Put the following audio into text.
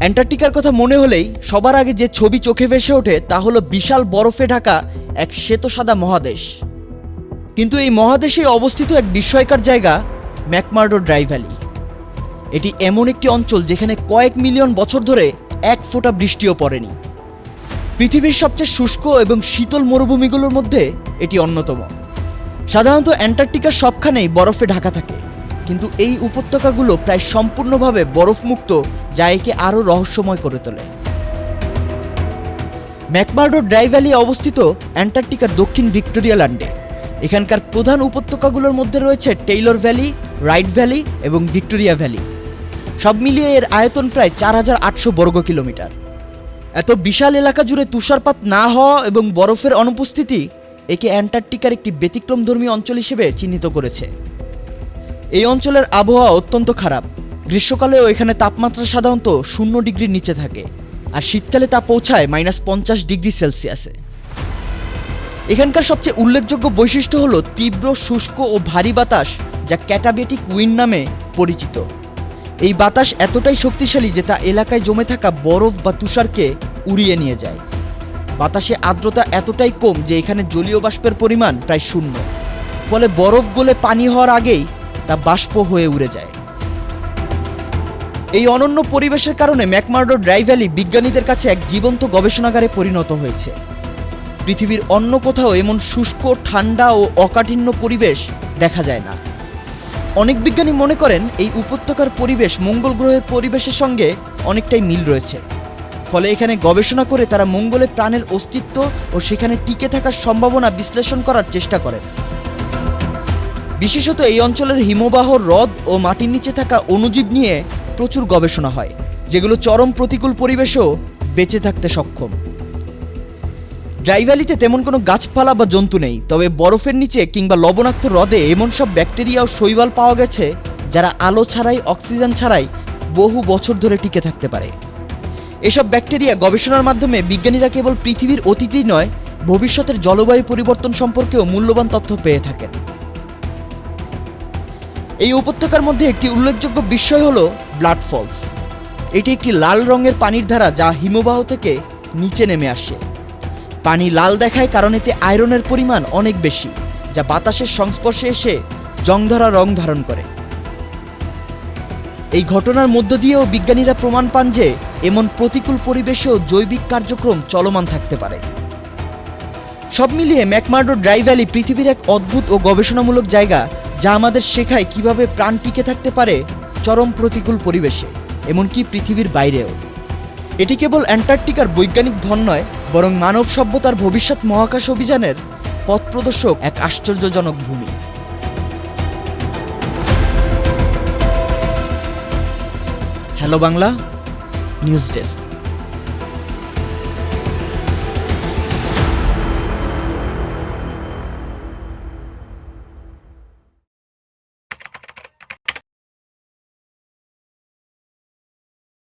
অ্যান্টার্কটিকার কথা মনে হলেই সবার আগে যে ছবি চোখে ভেসে ওঠে তা হলো বিশাল বরফে ঢাকা এক শ্বেত সাদা মহাদেশ। কিন্তু এই মহাদেশে অবস্থিত এক বিস্ময়কর জায়গা, ম্যাকমার্ডো ড্রাই ভ্যালি। এটি এমন একটি অঞ্চল যেখানে কয়েক মিলিয়ন বছর ধরে এক ফোঁটা বৃষ্টিও পড়েনি। পৃথিবীর সবচেয়ে শুষ্ক এবং শীতল মরুভূমিগুলোর মধ্যে এটি অন্যতম। সাধারণত অ্যান্টার্কটিকার সবখানেই বরফে ঢাকা থাকে। কিন্তু এই উপত্যকাগুলো প্রায় সম্পূর্ণভাবে বরফমুক্ত, যা একে আরও রহস্যময় করে তোলে। ম্যাকমার্ডো ড্রাই ভ্যালি অবস্থিত অ্যান্টার্কটিকার দক্ষিণ ভিক্টোরিয়া ল্যান্ডে। এখানকার প্রধান উপত্যকাগুলোর মধ্যে রয়েছে টেইলর ভ্যালি, রাইট ভ্যালি এবং ভিক্টোরিয়া ভ্যালি। সব মিলিয়ে এর আয়তন প্রায় চার হাজার আটশো বর্গ কিলোমিটার। এত বিশাল এলাকা জুড়ে তুষারপাত না হওয়া এবং বরফের অনুপস্থিতি একে অ্যান্টার্কটিকার একটি ব্যতিক্রমধর্মী অঞ্চল হিসেবে চিহ্নিত করেছে। এই অঞ্চলের আবহাওয়া অত্যন্ত খারাপ। গ্রীষ্মকালেও এখানে তাপমাত্রা সাধারণত শূন্য ডিগ্রির নিচে থাকে, আর শীতকালে তা পৌঁছায় মাইনাস পঞ্চাশ ডিগ্রি সেলসিয়াসে। এখানকার সবচেয়ে উল্লেখযোগ্য বৈশিষ্ট্য হলো তীব্র, শুষ্ক ও ভারী বাতাস, যা ক্যাটাবেটিক উইন্ড নামে পরিচিত। এই বাতাস এতটাই শক্তিশালী যে তা এলাকায় জমে থাকা বরফ বা তুষারকে উড়িয়ে নিয়ে যায়। বাতাসে আর্দ্রতা এতটাই কম যে এখানে জলীয় বাষ্পের পরিমাণ প্রায় শূন্য। ফলে বরফ গলে পানি হওয়ার আগেই তা বাষ্প হয়ে উড়ে যায়। এই অনন্য পরিবেশের কারণে ম্যাকমার্ডো ড্রাই ভ্যালি বিজ্ঞানীদের কাছে এক জীবন্ত গবেষণাগারে পরিণত হয়েছে। পৃথিবীর অন্য কোথাও এমন শুষ্ক, ঠান্ডা ও অকাঠিন্য পরিবেশ দেখা যায় না। অনেক বিজ্ঞানী মনে করেন এই উপত্যকার পরিবেশ মঙ্গল গ্রহের পরিবেশের সঙ্গে অনেকটাই মিল রয়েছে। ফলে এখানে গবেষণা করে তারা মঙ্গলে প্রাণের অস্তিত্ব ও সেখানে টিকে থাকার সম্ভাবনা বিশ্লেষণ করার চেষ্টা করেন। বিশেষত এই অঞ্চলের হিমবাহ, হ্রদ ও মাটির নিচে থাকা অণুজীব নিয়ে প্রচুর গবেষণা হয়, যেগুলো চরম প্রতিকূল পরিবেশেও বেঁচে থাকতে সক্ষম। ড্রাই ভ্যালিতে তেমন কোনো গাছপালা বা জন্তু নেই, তবে বরফের নিচে কিংবা লবণাক্ত হ্রদে এমন সব ব্যাকটেরিয়া ও শৈবাল পাওয়া গেছে, যারা আলো ছাড়াই, অক্সিজেন ছাড়াই বহু বছর ধরে টিকে থাকতে পারে। এসব ব্যাকটেরিয়া গবেষণার মাধ্যমে বিজ্ঞানীরা কেবল পৃথিবীর অতীতই নয়, ভবিষ্যতের জলবায়ু পরিবর্তন সম্পর্কেও মূল্যবান তথ্য পেয়ে থাকেন। এই উপত্যকার মধ্যে একটি উল্লেখযোগ্য বিষয় হলো ব্লাড ফলস। এটি একটি লাল রঙের পানির ধারা যা হিমবাহ থেকে নিচে নেমে আসে। পানি লাল দেখায় কারণ এতে আয়রনের পরিমাণ অনেক বেশি, যা বাতাসের সংস্পর্শে এসে জংধরা রং ধারণ করে। এই ঘটনার মধ্য দিয়েও বিজ্ঞানীরা প্রমাণ পান যে এমন প্রতিকূল পরিবেশেও জৈবিক কার্যক্রম চলমান থাকতে পারে। সব মিলিয়ে ম্যাকমার্ডো ড্রাই ভ্যালি পৃথিবীর এক অদ্ভুত ও গবেষণামূলক জায়গা যা আমাদের শেখায় কীভাবে প্রাণ টিকে থাকতে পারে চরম প্রতিকূল পরিবেশে, এমনকি পৃথিবীর বাইরেও। এটি কেবল অ্যান্টার্কটিকার বৈজ্ঞানিক ধন নয়, বরং মানব সভ্যতার ভবিষ্যৎ মহাকাশ অভিযানের পথ প্রদর্শক এক আশ্চর্যজনক ভূমি। Hello Bangla, news desk.